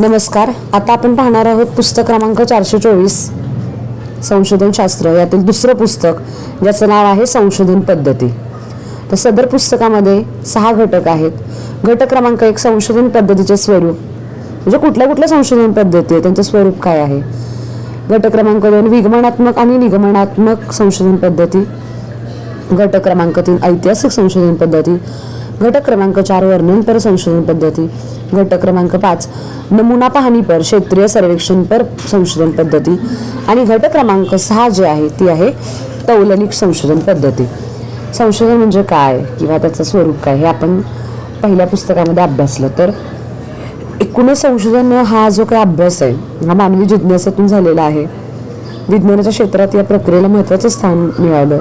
नमस्कार. आता आपण पाहणार आहोत पुस्तक क्रमांक चारशे चोवीस. संशोधनशास्त्र यातील दुसरं पुस्तक ज्याचं नाव आहे संशोधन पद्धती. तर सदर पुस्तकामध्ये सहा घटक आहेत. घटक क्रमांक एक संशोधन पद्धतीचे स्वरूप. म्हणजे कुठल्या कुठल्या संशोधन पद्धती आहे त्यांचं स्वरूप काय आहे? घटक क्रमांक दोन विगमनात्मक आणि निगमनात्मक संशोधन पद्धती. घटक क्रमांक तीन ऐतिहासिक संशोधन पद्धती. घटक क्रमांक चार नंतर संशोधन पद्धती. घटक क्रमांक पाच नमुना पाहणी पर क्षेत्रीय सर्वेक्षण पर संशोधन पद्धती. आणि घटक क्रमांक सहा जे आहे ती आहे तौलनिक संशोधन पद्धती. संशोधन म्हणजे काय किंवा त्याचं स्वरूप काय हे आपण पहिल्या पुस्तकामध्ये अभ्यासलं. तर एकूणच संशोधन हा जो काही अभ्यास आहे हा मानवी जिज्ञासातून झालेला आहे. विज्ञानाच्या क्षेत्रात या प्रक्रियेला महत्त्वाचं स्थान मिळालं.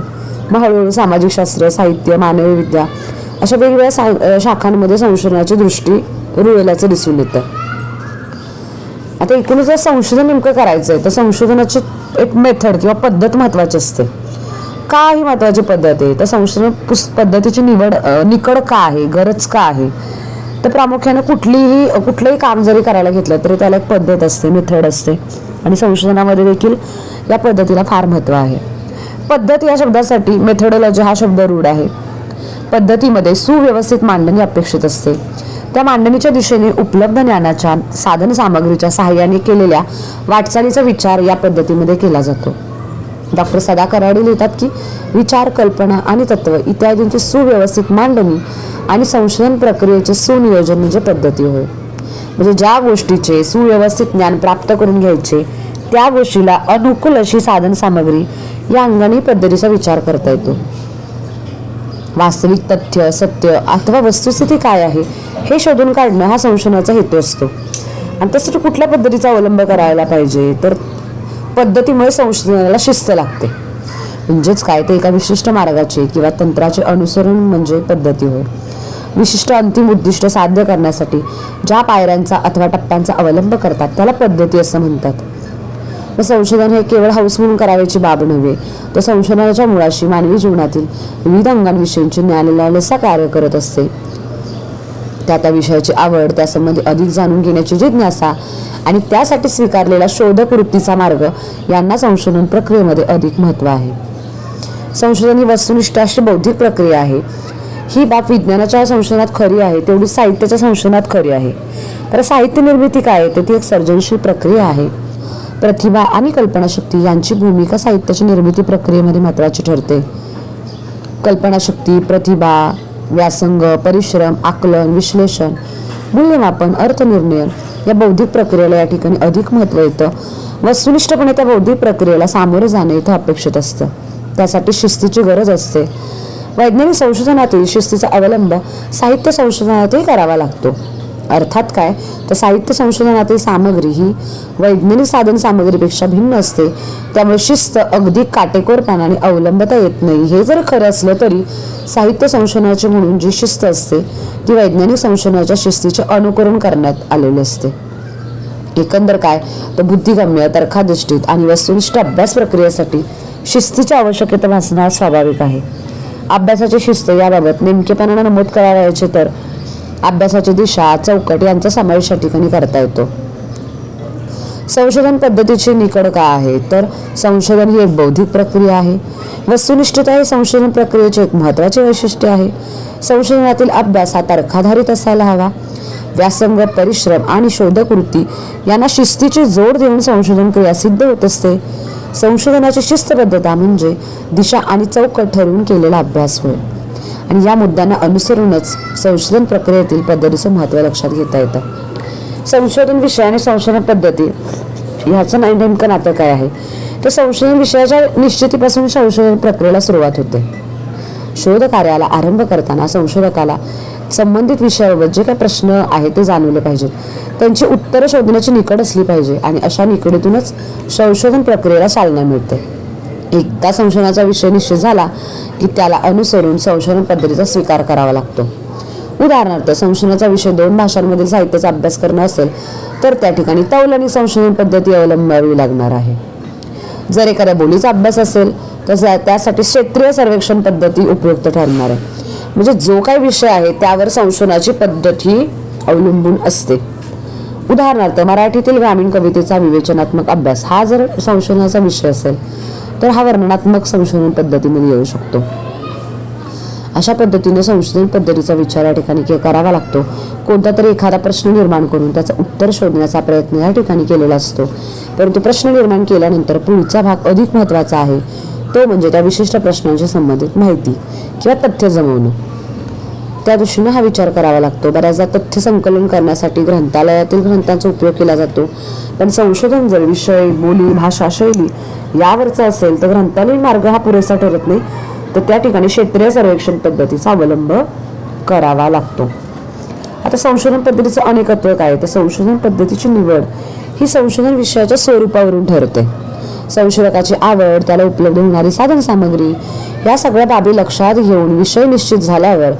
मग हळूहळू सामाजिक शास्त्र साहित्य मानवी विद्या अशा वेगवेगळ्या सा शाखांमध्ये संशोधनाची दृष्टी रुळल्याचं दिसून येतं. आता एकूणच जर संशोधन नेमकं करायचं आहे तर संशोधनाची एक मेथड किंवा पद्धत महत्त्वाची असते. का ही महत्त्वाची पद्धत आहे? तर संशोधन पुस पद्धतीची निवड निकड का आहे? गरज का आहे? तर प्रामुख्याने कुठलीही कुठलंही काम जरी करायला घेतलं तरी त्याला एक पद्धत असते मेथड असते. आणि संशोधनामध्ये देखील या पद्धतीला फार महत्त्व आहे. पद्धत या शब्दासाठी मेथडॉलॉजी हा शब्द रूढ आहे. पद्धतीमध्ये सुव्यवस्थित मांडणी अपेक्षित असते. त्या मांडणीच्या दिशेने उपलब्ध ज्ञानाच्या साधन सामग्रीच्या सहाय्याने केलेल्या वाटचालीचा विचार या पद्धतीमध्ये केला जातो. डॉक्टर सदा कराडे लिहितात की विचार कल्पना आणि तत्व इत्यादींची सुव्यवस्थित मांडणी आणि संशोधन प्रक्रियेचे सुनियोजन म्हणजे पद्धती होय. म्हणजे ज्या गोष्टीचे सुव्यवस्थित ज्ञान प्राप्त करून घ्यायचे त्या गोष्टीला अनुकूल अशी साधन सामग्री या अंगाने पद्धतीचा विचार करता येतो. वास्तविक तथ्य सत्य अथवा वस्तुस्थिती काय आहे हे शोधून काढणं हा संशोधनाचा हेतू असतो. आणि त्यासाठी कुठल्या पद्धतीचा अवलंब करायला पाहिजे तर पद्धतीमुळे संशोधनाला शिस्त लागते. म्हणजेच काय ते एका विशिष्ट मार्गाचे किंवा तंत्राचे अनुसरण म्हणजे पद्धती होय. विशिष्ट अंतिम उद्दिष्ट साध्य करण्यासाठी ज्या पायऱ्यांचा अथवा टप्प्यांचा अवलंब करतात त्याला पद्धती असं म्हणतात. व संशोधन हे केवळ हाऊस म्हणून करावयाची बाब नव्हे तर संशोधनाच्या मुळाशी मानवी जीवनातील विविध अंगांविषयींची ज्ञानलालसा कार्य करत असते. त्या त्या विषयाची आवड त्यासंबंधी अधिक जाणून घेण्याची जिज्ञासा आणि त्यासाठी स्वीकारलेला शोधक वृत्तीचा मार्ग यांना संशोधन प्रक्रियेमध्ये अधिक महत्त्व आहे. संशोधन ही वस्तुनिष्ठ अशी बौद्धिक प्रक्रिया आहे. ही बाब विज्ञानाच्या संशोधनात खरी आहे तेवढी साहित्याच्या संशोधनात खरी आहे. तर साहित्य निर्मिती काय आहे तर ती एक सर्जनशील प्रक्रिया आहे. प्रतिभा आणि कल्पनाशक्ती यांची भूमिका साहित्याच्या निर्मिती प्रक्रियेमध्ये महत्त्वाची ठरते. कल्पनाशक्ती प्रतिभा व्यासंग परिश्रम आकलन विश्लेषण मूल्यमापन अर्थनिर्णय या बौद्धिक प्रक्रियेला या ठिकाणी अधिक महत्त्व येतं वस्तुनिष्ठपणे त्या बौद्धिक प्रक्रियेला सामोरे जाणे इथं अपेक्षित असतं. त्यासाठी शिस्तीची गरज असते. वैज्ञानिक संशोधनातील शिस्तीचा अवलंब साहित्य संशोधनातही करावा लागतो. अर्थात काय? तर साहित्य संशोधनातील सामग्री ही वैज्ञानिक साधन सामग्रीपेक्षा भिन्न असते. त्यामुळे शिस्त अगदी काटेकोरपणाने अवलंबता येत नाही. हे जर खरं असलं तरी साहित्य संशोधनाची म्हणून जी शिस्त असते ती वैज्ञानिक संशोधनाच्या शिस्तीचे अनुकरण करण्यात आलेले असते. एकंदर काय? तर बुद्धिगम्य तर्खादृष्टीत आणि वस्तुनिष्ठ अभ्यास प्रक्रियेसाठी शिस्तीची आवश्यकता भासणं स्वाभाविक आहे. अभ्यासाची शिस्त याबाबत नेमकेपणाने नमूद करावयाचे तर अभ्यासाची दिशा चौकट यांचा समावेश या ठिकाणी करता येतो. संशोधन पद्धतीची निकड का आहे? तर संशोधन ही एक बौद्धिक प्रक्रिया आहे. वस्तुनिष्ठता हे संशोधन प्रक्रियेचे एक महत्त्वाचे वैशिष्ट्य आहे. संशोधनातील अभ्यास हा तर्काधारित असायला हवा. व्यासंग परिश्रम आणि शोधक वृत्ती यांना शिस्तीची जोड देऊन संशोधन क्रिया सिद्ध होत असते. संशोधनाची शिस्तबद्धता म्हणजे दिशा आणि चौकट ठरवून केलेला अभ्यास होय. आणि या मुद्द्यांना अनुसरूनच संशोधन प्रक्रियेतील पद्धतीचं महत्त्व लक्षात घेता येतं. संशोधन विषय आणि संशोधन पद्धती ह्याचं नाही नेमकं नातं काय आहे? तर संशोधन विषयाच्या निश्चितीपासून संशोधन प्रक्रियेला सुरुवात होते. शोध कार्याला आरंभ करताना संशोधकाला संबंधित विषयाबाबत जे काही प्रश्न आहेत ते जाणवले पाहिजेत. त्यांची उत्तरं शोधण्याची निकड असली पाहिजे आणि अशा निकडीतूनच संशोधन प्रक्रियेला चालना मिळते. एकदा संशोधनाचा विषय निश्चित झाला की त्याला अनुसरून संशोधन पद्धतीचा स्वीकार करावा लागतो. उदाहरणार्थ संशोधनाचा विषय दोन भाषांमधील साहित्याचा अभ्यास करणं असेल तर त्या ठिकाणी तौल आणि संशोधन पद्धती अवलंबावी लागणार आहे. जर एखाद्या बोलीचा अभ्यास असेल तर त्यासाठी क्षेत्रीय सर्वेक्षण पद्धती उपयुक्त ठरणार आहे. म्हणजे जो काही विषय आहे त्यावर संशोधनाची पद्धत ही अवलंबून असते. उदाहरणार्थ मराठीतील ग्रामीण कवितेचा विवेचनात्मक अभ्यास हा जर संशोधनाचा विषय असेल तर हा वर्णनात्मक संशोधन पद्धतीमध्ये येऊ शकतो. अशा पद्धतीने संशोधन पद्धतीचा विचार या ठिकाणी के- करावा लागतो. कोणता तरी एखादा प्रश्न निर्माण करून त्याचं उत्तर शोधण्याचा प्रयत्न या ठिकाणी केलेला असतो. परंतु प्रश्न निर्माण केल्यानंतर पुढचा भाग अधिक महत्त्वाचा आहे. तो म्हणजे त्या विशिष्ट प्रश्नांशी संबंधित माहिती किंवा तथ्य जमवणं. त्या दृष्टीनं हा विचार करावा लागतो. बऱ्याचदा तथ्य संकलन करण्यासाठी ग्रंथालयातील ग्रंथांचा उपयोग केला जातो. पण संशोधन जर विषय बोली भाषा शैली यावरचा असेल तर ग्रंथालयीन मार्ग हा पुरेसा ठरत नाही. तर त्या ठिकाणी क्षेत्रीय सर्वेक्षण पद्धतीचा अवलंब करावा लागतो. आता संशोधन पद्धतीचं अनेकत्व काय तर संशोधन पद्धतीची निवड ही संशोधन विषयाच्या स्वरूपावरून ठरते. संशोधकाची आवड त्याला उपलब्ध होणारी साधन सामग्री या सगळ्या बाबी लक्षात घेऊन विषय निश्चित झाल्यावर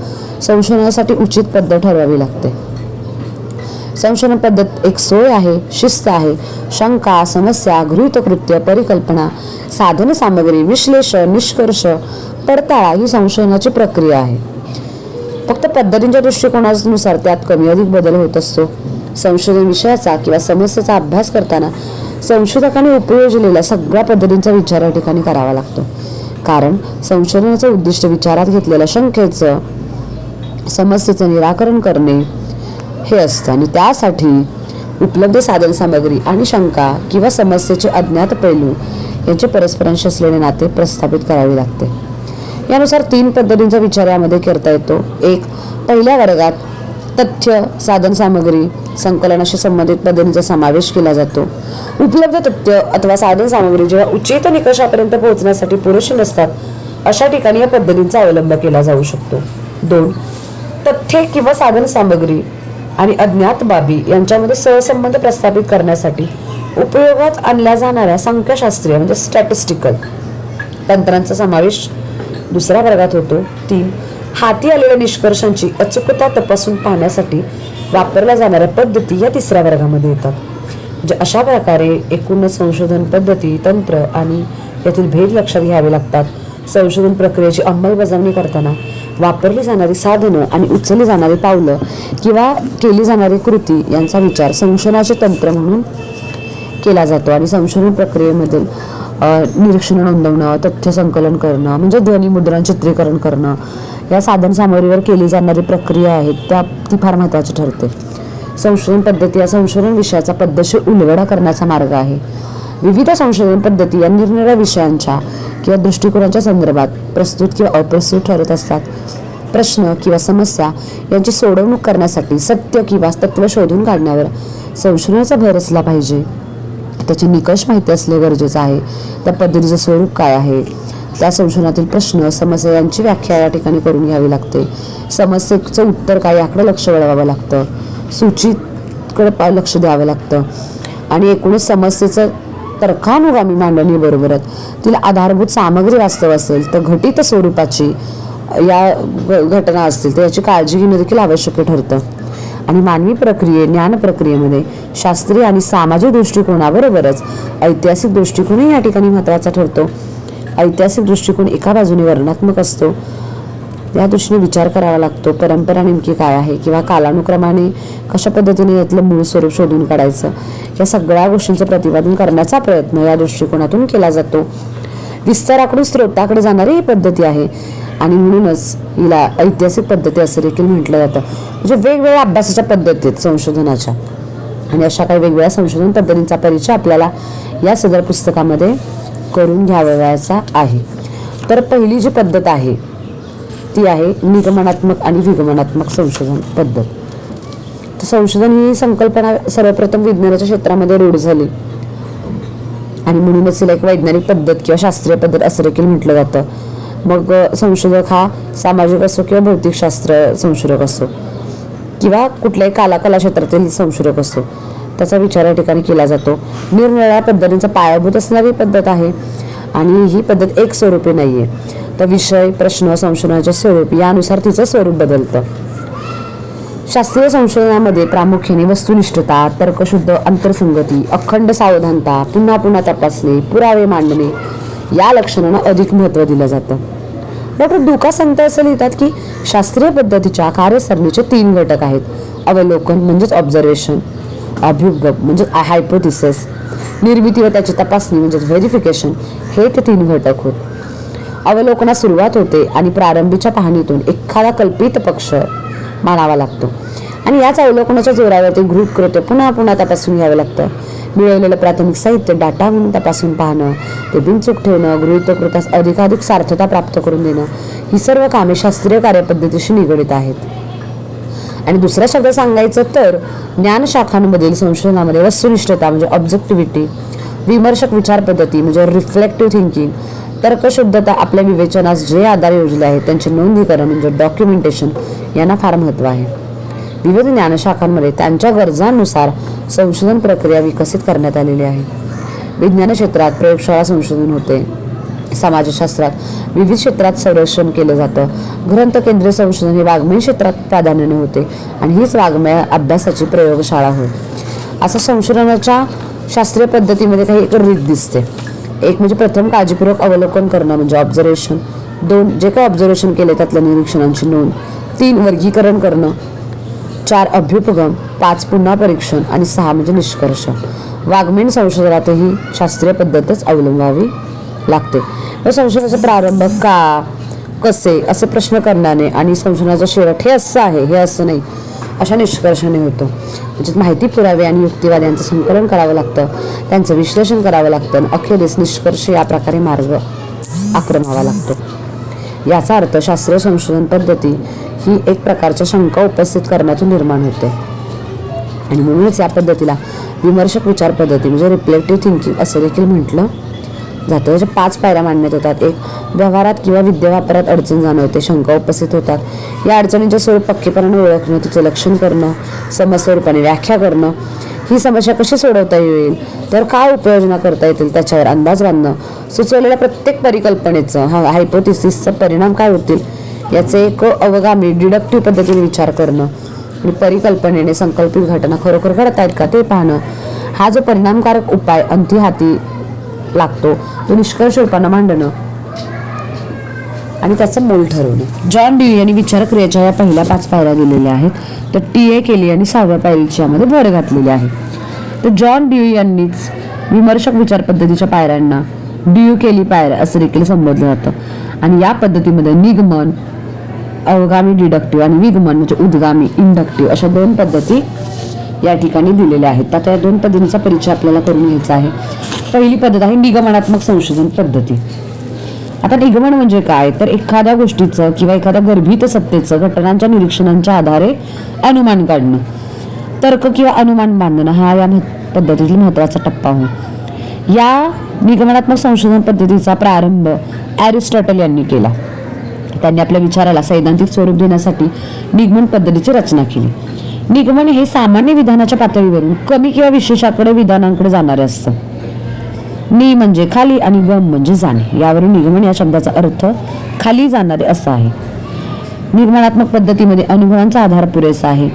संशोधनासाठी उचित पद्धत ठरवावी लागते. संशोधन पद्धत एक सोय आहे शिस्त आहे. शंका समस्या गृहीतकृत्य परिकल्पना साधन सामग्री विश्लेषण निष्कर्ष पडताळा ही संशोधनाची प्रक्रिया आहे. फक्त पद्धतींच्या दृष्टिकोनानुसार त्यात कमी अधिक बदल होत असतो. संशोधन विषयाचा किंवा समस्येचा अभ्यास करताना संशोधकाने उपयोजलेल्या सगळ्या पद्धतींचा विचार या ठिकाणी करावा लागतो. कारण संशोधनाचं उद्दिष्ट विचारात घेतलेल्या शंकेचं समस्येचं निराकरण करणे हे असतं. आणि त्यासाठी उपलब्ध साधनसामग्री आणि शंका किंवा समस्येचे अज्ञात पैलू यांचे परस्परांशी असलेले नाते प्रस्थापित करावे लागते. यानुसार तीन पद्धतींचा विचार यामध्ये करता येतो. एक पहिल्या वर्गात तथ्य साधनसामग्री संकलनाशी संबंधित पद्धतींचा समावेश केला जातो. उपलब्ध तथ्य अथवा साधनसामग्री जेव्हा उचित निकषापर्यंत पोहोचण्यासाठी पुरेशी नसतात अशा ठिकाणी या पद्धतींचा अवलंब केला जाऊ शकतो. दोन तथ्ये किंवा साधनसामग्री आणि अज्ञात बाबी यांच्यामध्ये सहसंबंध प्रस्थापित करण्यासाठी उपयोगात आणल्या जाणाऱ्या संख्याशास्त्रीय म्हणजे स्टॅटिस्टिकल तंत्रांचा समावेश दुसऱ्या वर्गात होतो. तीन हाती आलेल्या निष्कर्षांची अचूकता तपासून पाहण्यासाठी वापरल्या जाणाऱ्या पद्धती या तिसऱ्या वर्गामध्ये येतात. म्हणजे अशा प्रकारे एकूणच संशोधन पद्धती तंत्र आणि यातील भेद लक्षात घ्यावे लागतात. संशोधन प्रक्रियेची अंमलबजावणी करताना वापरली जाणारी साधनं आणि उचलली जाणारी पावलं किंवा केली जाणारी कृती यांचा विचार संशोधनाचे तंत्र म्हणून केला जातो. आणि संशोधन प्रक्रियेमधील निरीक्षण नोंदवणं तथ्य संकलन करणं म्हणजे ध्वनिमुद्रण चित्रीकरण करणं या साधन सामग्रीवर केली जाणारी प्रक्रिया आहे त्या ती फार महत्त्वाची ठरते. संशोधन पद्धती या संशोधन विषयाचा पद्धतशीर उलगडा करण्याचा मार्ग आहे. विविध संशोधन पद्धती या निरनिराळ्या विषयांच्या किंवा दृष्टिकोनाच्या संदर्भात प्रस्तुत किंवा अप्रस्तुत ठरत असतात. प्रश्न किंवा समस्या यांची सोडवणूक करण्यासाठी सत्य किंवा तत्व शोधून काढण्यावर संशोधनाचा भर असला पाहिजे. त्याचे निकष माहिती असणे गरजेचं आहे. त्या पद्धतीचं स्वरूप काय आहे? त्या संशोधनातील प्रश्न समस्या यांची व्याख्या या ठिकाणी करून घ्यावी लागते. समस्येचं उत्तर काय याकडे लक्ष वळवावं लागतं. सूचितकडे लक्ष द्यावं लागतं. आणि एकूणच समस्येचं तर्कानुगामी मांडणीबरोबरच तिला आधारभूत सामग्री वास्तव असेल तर घटित स्वरूपाची या घटना असतील तर याची काळजी घेणं देखील आवश्यक ठरतं. आणि मानवी प्रक्रिये ज्ञान प्रक्रियेमध्ये शास्त्रीय आणि सामाजिक दृष्टिकोनाबरोबरच ऐतिहासिक दृष्टिकोनही या ठिकाणी महत्त्वाचा ठरतो. ऐतिहासिक दृष्टिकोन एका बाजूने वर्णात्मक असतो या दृष्टीने विचार करावा लागतो. परंपरा नेमकी काय आहे? किंवा कालानुक्रमाने कशा पद्धतीने यातलं मूळ स्वरूप शोधून काढायचं? या सगळ्या गोष्टींचं प्रतिपादन करण्याचा प्रयत्न या दृष्टिकोनातून केला जातो. विस्ताराकडून स्रोताकडे जाणारी ही पद्धती आहे. आणि म्हणूनच हिला ऐतिहासिक पद्धती असं देखील म्हटलं जातं. म्हणजे वेगवेगळ्या अभ्यासाच्या पद्धती आहेत संशोधनाच्या. आणि अशा काही वेगवेगळ्या संशोधन पद्धतींचा परिचय आपल्याला या सदर पुस्तकामध्ये करून घ्यावयाचा आहे. तर पहिली जी पद्धत आहे ती आहे निगमनात्मक आणि विगमनात्मक संशोधन पद्धत. तर संशोधन ही संकल्पना सर्वप्रथम विज्ञानाच्या क्षेत्रामध्ये रूढ झाली. आणि म्हणूनच तिला एक वैज्ञानिक पद्धत किंवा शास्त्रीय पद्धत असं देखील म्हटलं जातं. मग संशोधक हा सामाजिक असो किंवा भौतिकशास्त्र संशोधक असो किंवा कुठल्याही काला कला क्षेत्रातील संशोधक असो त्याचा विचार या ठिकाणी केला जातो. निरनिराळ्या पद्धतींचा पायाभूत असणारी पद्धत आहे आणि ही पद्धत एक स्वरूपी नाही आहे तर विषय प्रश्न संशोधनाचे स्वरूप यानुसार तिचं स्वरूप बदलतं. शास्त्रीय संशोधनामध्ये प्रामुख्याने वस्तुनिष्ठता तर्कशुद्ध अंतरसंगती अखंड सावधानता पुन्हा पुन्हा तपासणे पुरावे मांडणे या लक्षणांना अधिक महत्त्व दिलं जातं. डॉक्टर दुका सांगता असं लिहितात की शास्त्रीय पद्धतीच्या कार्यसरणीचे तीन घटक आहेत. अवलोकन म्हणजेच ऑब्झर्वेशन अभ्युपगम म्हणजे हायपोथिसिस निर्मिती व त्याची तपासणी म्हणजेच व्हेरिफिकेशन हे ते तीन घटक होत. अवलोकनास सुरुवात होते आणि प्रारंभीच्या पाहणीतून एखादा कल्पित पक्ष मानावा लागतो. आणि याच अवलोकनाच्या जोरावरती गृहीत कृत्य पुन्हा पुन्हा तपासून घ्यावं लागतं. मिळवलेलं प्राथमिक साहित्य डाटा म्हणून तपासून पाहणं ते बिनचूक ठेवणं गृहीतकृत्यास अधिकाधिक सार्थता प्राप्त करून देणं ही सर्व कामे शास्त्रीय कार्यपद्धतीशी निगडित आहेत. आणि दुसरा शब्द सांगायचं तर ज्ञानशाखांमधील संशोधनामध्ये वस्तुनिष्ठता म्हणजे ऑब्जेक्टिव्हिटी विमर्शक विचार पद्धती म्हणजे रिफ्लेक्टिव्ह थिंकिंग तर्कशुद्धता आपल्या विवेचनास जे आधार योजले आहेत त्यांचे नोंदीकरण म्हणजे डॉक्युमेंटेशन यांना फार महत्त्व आहे. विविध ज्ञानशाखांमध्ये त्यांच्या गरजांनुसार संशोधन प्रक्रिया विकसित करण्यात आलेली आहे. विज्ञान क्षेत्रात प्रयोगशाळा संशोधन होते. समाजशास्त्रात विविध क्षेत्रात संरक्षण केलं जातं. ग्रंथ केंद्रीय संशोधन हे वाङ्मय क्षेत्रात प्राधान्याने होते आणि हीच वाङ्मय अभ्यासाची प्रयोगशाळा होय. असं संशोधनाच्या शास्त्रीय पद्धतीमध्ये काही एक रीत दिसते. एक म्हणजे प्रथम काळजीपूर्वक अवलोकन करणं म्हणजे ऑब्झर्वेशन दोन जे काही ऑब्झर्वेशन केले त्यातल्या निरीक्षणांची नोंद. तीन वर्गीकरण करणं. चार अभ्युपगम. पाच पुन्हा परीक्षण. आणि सहा म्हणजे निष्कर्ष. वाग्मीण संशोधनातही शास्त्रीय पद्धतच अवलंबावी लागते. व संशोधनाचा प्रारंभ का? कसे? असे प्रश्न करण्याने आणि संशोधनाचा शेवट हे असं आहे हे असं नाही. अशा निष्कर्षाने होतो. म्हणजे माहिती पुरावे आणि युक्तिवाद यांचं संकलन करावं लागतं. त्यांचं विश्लेषण करावं लागतं आणि अखेरीस निष्कर्ष या प्रकारे मार्ग आक्रमावा लागतो. याचा अर्थ शास्त्रीय संशोधन पद्धती ही एक प्रकारच्या शंका उपस्थित करण्यातून निर्माण होते. आणि म्हणूनच या पद्धतीला विमर्शक विचार पद्धती म्हणजे रिफ्लेक्टिव्ह थिंकिंग असं देखील म्हटलं जातो. त्याच्या पाच पायऱ्या मांडण्यात येतात एक व्यवहारात किंवा विद्यावापरात अडचण जाणवते. शंका उपस्थित होतात. या अडचणींचे स्वरूप पक्केपणाने ओळखणं तिचं लक्षण करणं समस्वरूपाने व्याख्या करणं ही समस्या कशी सोडवता येईल? तर काय उपाययोजना करता येतील? त्याच्यावर अंदाज बांधणं. सुचवलेल्या प्रत्येक परिकल्पनेचं हा हायपोथिसिसचा परिणाम काय होतील? याचे एक अवगामी डिडक्टिव्ह पद्धतीने विचार करणं. आणि परिकल्पनेने संकल्पित घटना खरोखर घडत आहेत का ते पाहणं. हा जो परिणामकारक उपाय अंतिहाती लागतो. तो निष्कर्ष रूपानं मांडणं. आणि त्याचं मोल ठरवणं. जॉन डी यांनी विचारक्रियेच्या या पहिल्या पाच पायऱ्या दिलेल्या आहेत. तर टी ए केली आणि सहाव्या पायरीची यामध्ये भर घातलेली आहे. तर जॉन डी यांनीच विमर्शक विचार पद्धतीच्या पायऱ्यांना डी केली पायऱ्या असं देखील संबोधलं जातं. आणि या पद्धतीमध्ये निगमन अवगामी डिडक्टिव्ह आणि विगमन म्हणजे उद्गामी इंडक्टिव्ह अशा दोन पद्धती या ठिकाणी दिलेल्या आहेत. आता त्या दोन पद्धतींचा परिचय आपल्याला करून घ्यायचा आहे. पहिली पद्धत आहे निगमनात्मक संशोधन पद्धती. आता निगमन म्हणजे काय? तर एखाद्या गोष्टीचं किंवा एखाद्या गर्भित सत्तेचं घटनांच्या निरीक्षणांच्या आधारे अनुमान काढणं. तर्क किंवा अनुमान बांधणं हा या पद्धतीतील महत्त्वाचा टप्पा होय या निगमनात्मक संशोधन पद्धतीचा प्रारंभ ॲरिस्टॉटल यांनी केला. त्यांनी आपल्या विचाराला सैद्धांतिक स्वरूप देण्यासाठी निगमन पद्धतीची रचना केली. निगमन हे सामान्य विधानाच्या पातळीवरून कमी किंवा विशेषाकडे विधानांकडे जाणारे असतं. नि म्हणजे खाली आणि गम म्हणजे जाणे. यावरून निगमन या शब्दाचा अर्थ खाली जाणारे असा आहे. निर्माणात्मक पद्धतीमध्ये अनुभवांचा आधार पुरेसा आहे.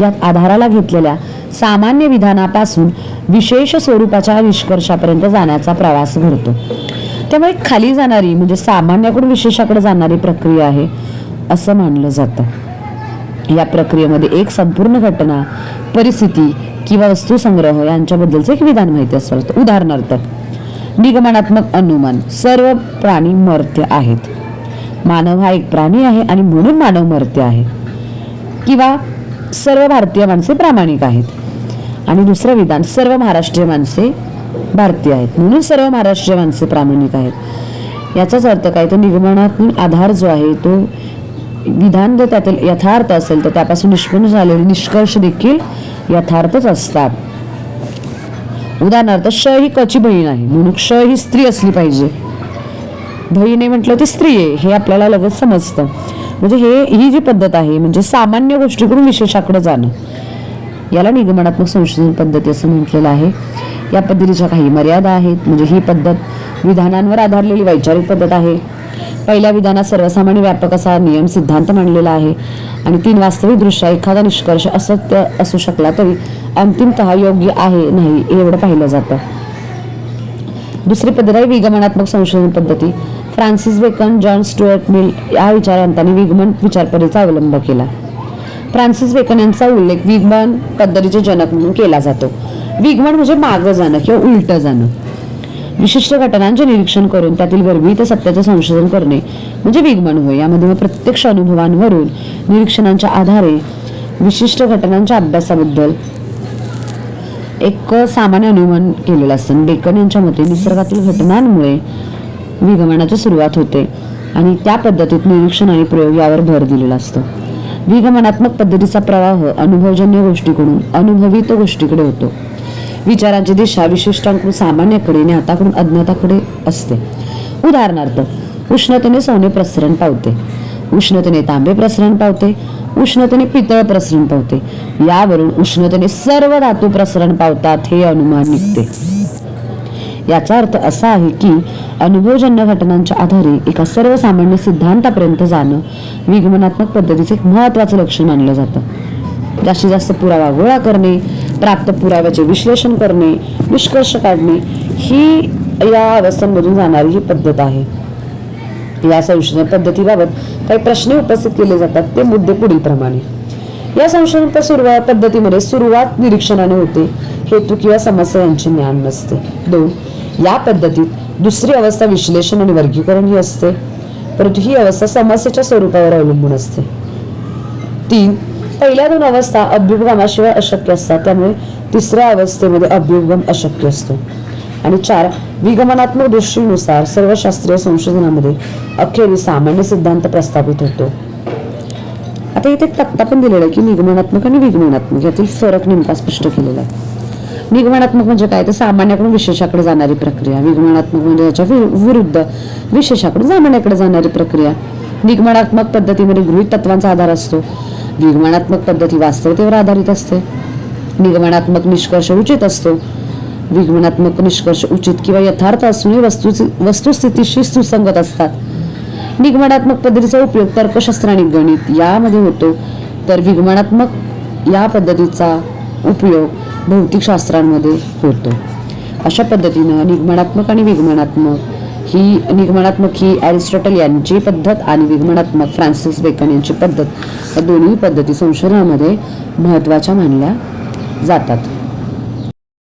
यात आधाराला घेतलेल्या सामान्य विधानापासून विशेष स्वरूपाच्या निष्कर्षापर्यंत जाण्याचा प्रवास घडतो. त्यामुळे खाली जाणारी म्हणजे सामान्याकडून विशेषाकडे जाणारी प्रक्रिया आहे असं मानलं जातं. या प्रक्रियेमध्ये एक संपूर्ण घटना परिस्थिती किंवा वस्तुसंग्रह यांच्याबद्दलचं एक विधान माहिती असतं उदाहरणार्थ निगमनात्मक अनुमान. सर्व प्राणी मर्त्य आहेत. मानव हा एक प्राणी आहे आणि म्हणून मानव मर्त्य आहे. किंवा सर्व भारतीय माणसे प्रामाणिक आहेत. आणि दुसरं विधान सर्व महाराष्ट्रीय माणसे भारतीय आहेत. म्हणून सर्व महाराष्ट्रीय माणसे प्रामाणिक आहेत. याचाच अर्थ काय? तर निगमनात्मक आधार जो आहे तो विधान जर त्यातील यथार्थ असेल तर त्यापासून निष्पन्न झालेले निष्कर्ष देखील यथार्थच असतात. उदाहरणार्थ श ही कची बहीण आहे म्हणून क्ष ही स्त्री असली पाहिजे. बहीण आहे म्हटलं ती स्त्री आहे हे आपल्याला लगेच समजतं. म्हणजे हे ही जी पद्धत आहे म्हणजे सामान्य गोष्टीकडून विशेषाकडे जाणं. याला निगमनात्मक संशोधन पद्धती असं म्हटलेलं आहे. या पद्धतीच्या काही मर्यादा आहेत. म्हणजे ही पद्धत विधानांवर आधारलेली वैचारिक पद्धत आहे. पहिल्या विधानात सर्वसामान्य व्यापक असा नियम सिद्धांत मांडलेला आहे. आणि तीन वास्तविक दृष्ट्या एखादा निष्कर्ष असत्य असू शकला तरी अंतिमतः योग्य आहे नाही एवढं पाहिलं जातं. दुसरी पद्धत आहे विगमनात्मक संशोधन पद्धती. Francis Bacon John Stuart Mill या विचारवंतांनी विगमन विचारपद्धतीचा अवलंब केला. फ्रान्सिस बेकन यांचा उल्लेख विगमन पद्धतीचे जनक म्हणून केला जातो. विगमन म्हणजे मागं जाणं किंवा उलटं जाणं. विशिष्ट घटनांचे निरीक्षण करून त्यातील गर्भित सत्याचे संशोधन करणे म्हणजे विगमन होय. यामध्ये मग प्रत्यक्ष अनुभवांवरून निरीक्षणांच्या आधारे विशिष्ट घटनांच्या अभ्यासाबद्दल एक सामान्य अनुमान केलेलं असतं. बेकन यांच्या मते निसर्गातील घटनांमुळे विगमनाची सुरुवात होते. आणि त्या पद्धतीत निरीक्षण आणि प्रयोग यावर भर दिलेला असतो. विगमनात्मक पद्धतीचा प्रवाह अनुभवजन्य गोष्टीकडून अनुभवित गोष्टीकडे होतो. विचारांची दिशा विशिष्टांकडून सामान्याकडे आणि हाताकडून अज्ञाताकडे असते. उदाहरणार्थ उष्णतेने सोने प्रसरण पावते. उष्णतेने तांबे प्रसरण पावते. उष्णतेने पितळ प्रसरण पावते. यावरून उष्णतेने सर्व धातू प्रसरण पावतात हे अनुमान निघते. याचा अर्थ असा आहे की अनुभवजन्य घटनांच्या आधारे एका सर्वसामान्य सिद्धांतापर्यंत जाणं विगमनात्मक पद्धतीचे एक महत्वाचं लक्षण मानलं जातं. जास्तीत जास्त पुरावा गोळा करणे प्राप्त पुराव्याचे विश्लेषण करणे निष्कर्ष काढणे ही या अवस्थांमधून जाणारी ही पद्धत आहे. या संशोधन पद्धतीबाबत काही प्रश्न उपस्थित केले जातात ते मुद्दे पुढील प्रमाणे. या संशोधन सुरुवात पद्धतीमध्ये सुरुवात निरीक्षणाने होते. हेतू किंवा समस्या यांचे ज्ञान नसते. दोन या पद्धतीत दुसरी अवस्था विश्लेषण आणि वर्गीकरण ही असते. परंतु ही अवस्था समस्येच्या स्वरूपावर अवलंबून असते. तीन पहिल्या दोन अवस्था अभ्युपगमाशिवाय अशक्य असतात. त्यामुळे तिसऱ्या अवस्थेमध्ये अभ्युपगम अशक्य असतो. आणि चार विगमनात्मक दृष्टीनुसार सर्व शास्त्रीय संशोधनामध्ये अखेरीस सामान्य सिद्धांत प्रस्थापित होतो. आता इथे एक तक्ता पण दिलेला आहे की निगमनात्मक आणि विगमनात्मक यातील फरक नेमका स्पष्ट केलेला आहे. निगमनात्मक म्हणजे काय? तर सामान्याकडून विशेषाकडे जाणारी प्रक्रिया. विगमनात्मक म्हणजे याच्या विरुद्ध विशेषाकडून सामान्याकडे जाणारी प्रक्रिया. निगमनात्मक पद्धतीमध्ये गृहित तत्वांचा आधार असतो. विगमनात्मक पद्धती वास्तवतेवर आधारित असते. निगमनात्मक निष्कर्ष उचित असतो. विगमनात्मक निष्कर्ष उचित किंवा यथार्थ असूनही वस्तू वस्तुस्थितीशी सुसंगत असतात. निगमनात्मक पद्धतीचा उपयोग तर्कशास्त्र आणि गणित यामध्ये होतो. तर विगमनात्मक या पद्धतीचा उपयोग भौतिकशास्त्रांमध्ये होतो. अशा पद्धतीनं निगमनात्मक आणि विगमनात्मक ही निगमनात्मक ही ॲरिस्टॉटल यांची पद्धत आणि विगमनात्मक फ्रान्सिस बेकन यांची पद्धत या दोन्ही पद्धती संशोधनामध्ये महत्त्वाच्या मानल्या जातात.